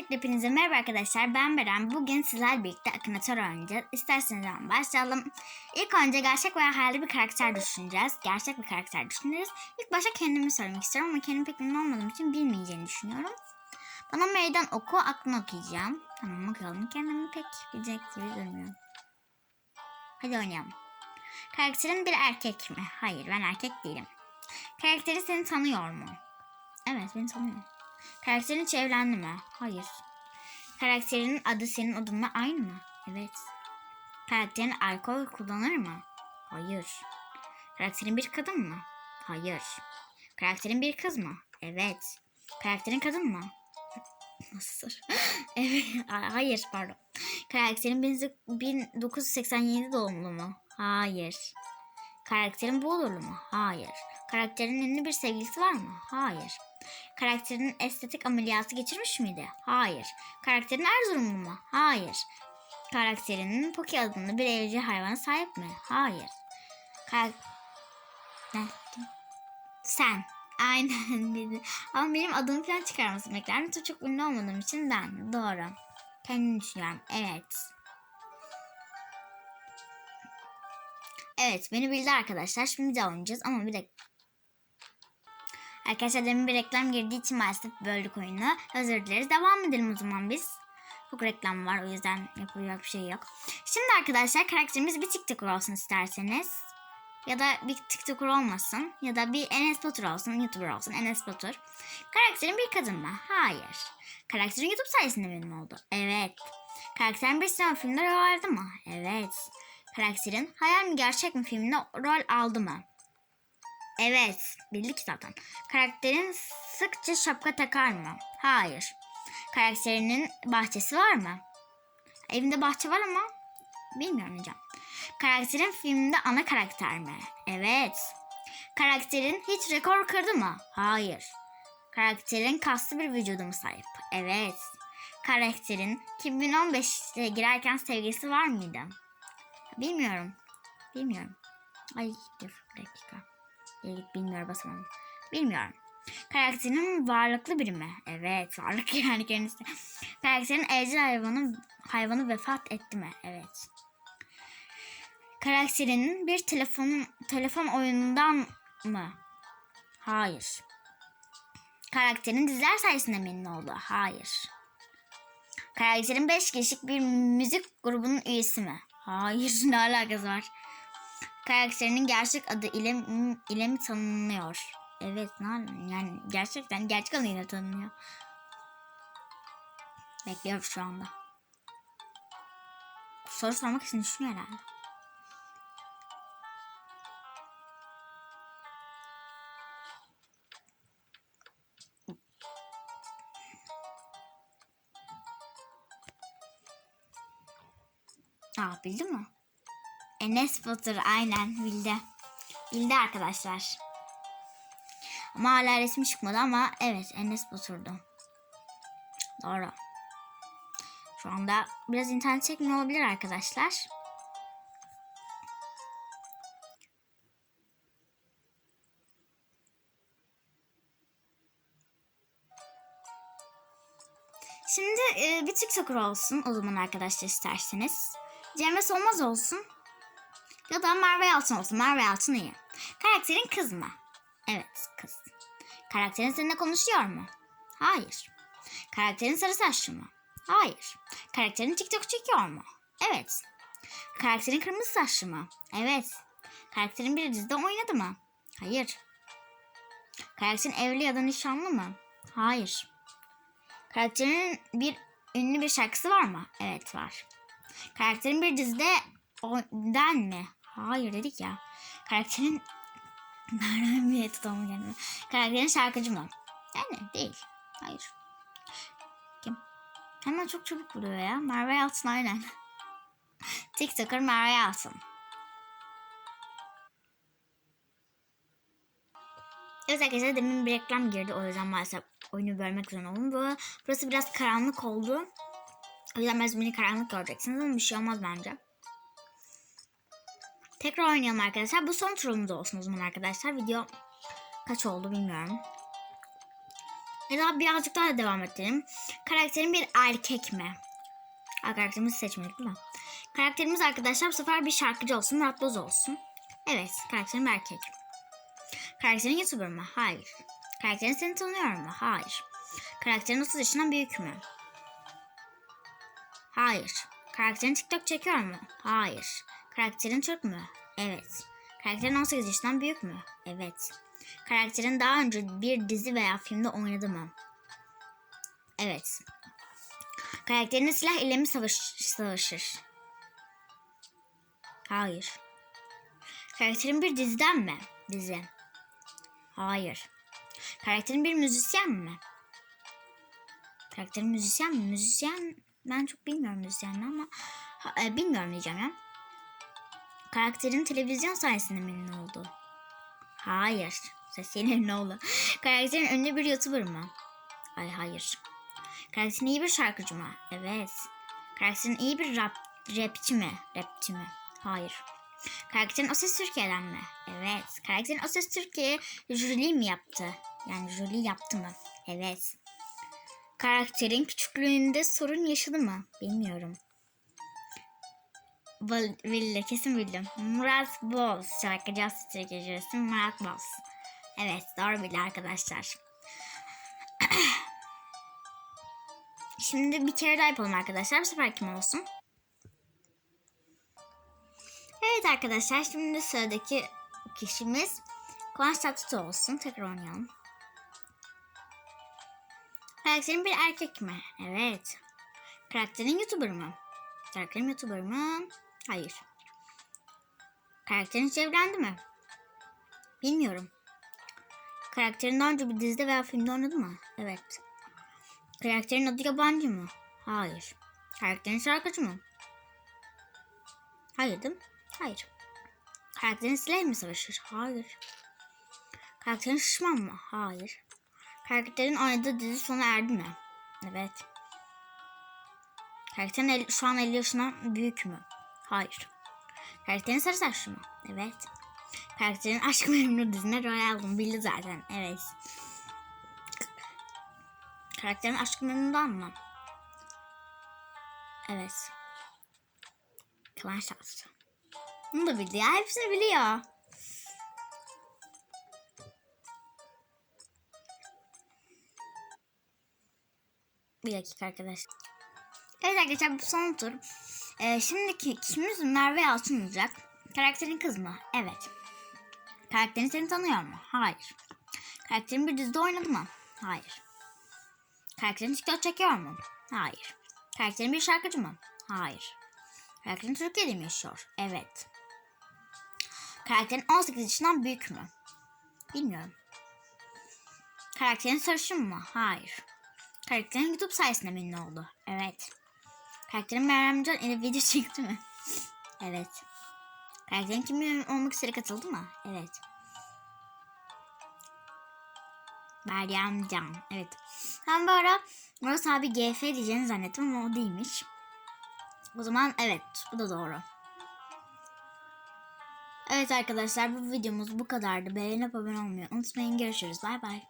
Öncelikle hepinize merhaba arkadaşlar. Ben Beren. Bugün sizlerle birlikte Akinator oynayacağız. İsterseniz hemen başlayalım. İlk önce gerçek veya hayali bir karakter düşüneceğiz. Gerçek bir karakter düşünürüz. İlk başta kendimi söylemek istiyorum ama kendim pek ünlü olmadığım için bilmeyeceğini düşünüyorum. Bana meydan oku, aklını okuyacağım. Tamam bakalım. Kendimi pek bilecek gibi durmuyorum. Hadi oynayalım. Karakterin bir erkek mi? Hayır ben erkek değilim. Karakteri seni tanıyor mu? Evet beni tanıyor. Karakterin hiç evlendi mi? Hayır. Karakterinin adı senin adınla aynı mı? Evet. Karakterin alkol kullanır mı? Hayır. Karakterin bir kadın mı? Hayır. Karakterin bir kız mı? Evet. Karakterin kadın mı? Nasıl evet. Hayır pardon. Karakterin 1987 doğumlu mu? Hayır. Karakterin Bolurlu mu? Hayır. Karakterin ünlü bir sevgilisi var mı? Hayır. Karakterinin estetik ameliyatı geçirmiş miydi? Hayır. Karakterin Erzurumlu mu? Hayır. Karakterinin Poki adında bir evcil hayvana sahip mi? Hayır. Kar ne? Kim? Sen. Aynen dedi. Ama benim adımı falan çıkarmasını bekler misin? Çok ünlü olmadığım için ben. Doğru. Kendini düşünüyorum. Evet. Evet beni bildi arkadaşlar. Şimdi de oynayacağız ama bir dakika. Arkadaşlar demin bir reklam girdiği için maalesef böldük oyunu. Özür dileriz. Devam edelim o zaman biz. Çok reklam var o yüzden yapılacak bir şey yok. Şimdi arkadaşlar karakterimiz bir TikToker olsun isterseniz. Ya da bir TikToker olmasın. Ya da bir Enes Batur olsun. YouTuber olsun. Enes Batur. Karakterin bir kadın mı? Hayır. Karakterin YouTube sayesinde ünlü oldu? Evet. Karakterin bir sinema filminde rol aldı mı? Evet. Karakterin hayal mi gerçek mi filminde rol aldı mı? Evet, bildik zaten. Karakterin sıkça şapka takar mı? Hayır. Karakterinin bahçesi var mı? Evinde bahçe var ama bilmiyorum hocam. Karakterin filmde ana karakter mi? Evet. Karakterin hiç rekor kırdı mı? Hayır. Karakterin kaslı bir vücudu mu sahip? Evet. Karakterin 2015'te girerken sevgilisi var mıydı? Bilmiyorum. Bilmiyorum. Ay dur bir dakika. Git bilmiyorum basamam. Bilmiyorum. Karakterinin varlıklı biri mi? Evet varlık yani kendisi. Karakterin evcil hayvanı, hayvanı vefat etti mi? Evet. Karakterinin bir telefon, telefon oyunundan mı? Hayır. Karakterin diziler sayesinde mi oldu? Hayır. Karakterin 5 kişilik bir müzik grubunun üyesi mi? Hayır ne alakası var? Karakterinin gerçek adı ile, ile mi tanınıyor? Evet alakası? Yani gerçekten gerçek adıyla tanınıyor. Bekliyorum şu anda. Soru sormak için düşünüyor herhalde. Aa bildi mi? Enes Batur aynen bildi. Bildi arkadaşlar. Ama hala resmi çıkmadı ama evet Enes Batur'du. Doğru. Şu anda biraz internet çekmiyor olabilir arkadaşlar. Şimdi e, bir TikToker olsun o zaman arkadaşlar isterseniz. Cemre Solmaz olsun. Ya da Merve Yalçın olsun. Merve Yalçın iyi. Karakterin kız mı? Evet kız. Karakterin seninle konuşuyor mu? Hayır. Karakterin sarı saçlı mı? Hayır. Karakterin TikTok çekiyor mu? Evet. Karakterin kırmızı saçlı mı? Evet. Karakterin bir dizide oynadı mı? Hayır. Karakterin evli ya da nişanlı mı? Hayır. Karakterin bir ünlü bir şarkısı var mı? Evet var. Karakterin bir dizide den mi? Hayır dedik ya. Karakterin nereden bir tutamı gelmiyor. Karakterin şarkıcı mı? Yani değil. Hayır. Kim? Hemen çok çabuk buluyor ya. Merve Yalçın aynen. TikToker Merve Yalçın. Evet arkadaşlar demin bir reklam girdi. O yüzden maalesef oyunu bölmek zorunda oldum. Bu, burası biraz karanlık oldu. O yüzden biraz beni karanlık göreceksiniz ama bir şey olmaz bence. Tekrar oynayalım arkadaşlar. Bu son turumuz olsun o zaman arkadaşlar. Video kaç oldu bilmiyorum. Ya da birazcık daha devam edelim. Karakterin bir erkek mi? Karakterimizi seçmedik mi? Karakterimiz arkadaşlar bu sefer bir şarkıcı olsun. Murat Boz olsun. Evet. Karakterim erkek. Karakterin YouTuber mı? Hayır. Karakterin seni tanıyor mu? Hayır. Karakterin 30 yaşından büyük mü? Hayır. Karakterin TikTok çekiyor mu? Hayır. Karakterin Türk mü? Evet. Karakterin 18 yaşından büyük mü? Evet. Karakterin daha önce bir dizi veya filmde oynadı mı? Evet. Karakterin silah ile mi savaş savaşır? Hayır. Karakterin bir diziden mi? Dizi. Hayır. Karakterin bir müzisyen mi? Karakterin müzisyen mi? Müzisyen ben çok bilmiyorum müzisyenini ama e, bilmiyorum diyeceğim ya. Karakterin televizyon sayesinde mi ünlü oldu? Hayır. Sesiyle ünlü oldu. Karakterin ünlü bir YouTuber mı? Ay hayır. Karakterin iyi bir şarkıcı mı? Evet. Karakterin iyi bir rap, rapçi mi? Rapçi mi? Hayır. Karakterin O Ses Türkiye'den mi? Evet. Karakterin O Ses Türkiye jüri mi yaptı? Yani jüri yaptı mı? Evet. Karakterin küçüklüğünde sorun yaşadı mı? Bilmiyorum. Bildi, kesin bildim. Murat Boz. Şarkıcı Türkiye jürisi Murat Boz. Evet, doğru bildi arkadaşlar. Şimdi bir kere daha yapalım arkadaşlar. Bu sefer kim olsun? Evet arkadaşlar şimdi sıradaki kişimiz Kıvanç Tatlıtuğ olsun. Tekrar oynayalım. Karakterin bir erkek mi? Evet. Karakterin YouTuber mı? Karakterin YouTuber mı? Hayır. Karakterin hiç evlendi mi? Bilmiyorum. Karakterin daha önce bir dizide veya filmde oynadı mı? Evet. Karakterin adı yabancı mı? Hayır. Karakterin şarkıcı mı? Hayır değil mi? Hayır. Karakterin silah mi savaşır? Hayır. Karakterin şişman mı? Hayır. Karakterin oynadığı dizi sona erdi mi? Evet. Karakterin el- şu an 50 yaşından büyük mü? Hayır. Karakterin sarı saçlı mı? Evet. Karakterin Aşk Memnu dizine rol aldım. Bildi zaten. Evet. Karakterin Aşk Memnu'dan mı? Evet. Kıvanç Tatlıtuğ. Bunu da bildi ya. Hepsini biliyor. Bir dakika arkadaşlar. Evet arkadaşlar bu son tur. Ee, şimdiki kişimiz Merve Yalçın olacak. Karakterin kız mı? Evet. Karakterin seni tanıyor mu? Hayır. Karakterin bir dizide oynadı mı? Hayır. Karakterin TikTok çekiyor mu? Hayır. Karakterin bir şarkıcı mı? Hayır. Karakterin Türkiye'de mi yaşıyor? Evet. Karakterin 18 yaşından büyük mü? Bilmiyorum. Karakterin sarışın mı? Hayır. Karakterin YouTube sayesinde ünlü oldu? Evet. Karakterin Meryem Can ile video çekti mi? evet. Karakterin kim olmak üzere katıldı mı? Evet. Meryem Can. Evet. Ben bu ara Murat abi GF diyeceğini zannettim ama o değilmiş. O zaman evet bu da doğru. Evet arkadaşlar bu videomuz bu kadardı. Beğenip abone olmayı unutmayın. Görüşürüz. Bay bay.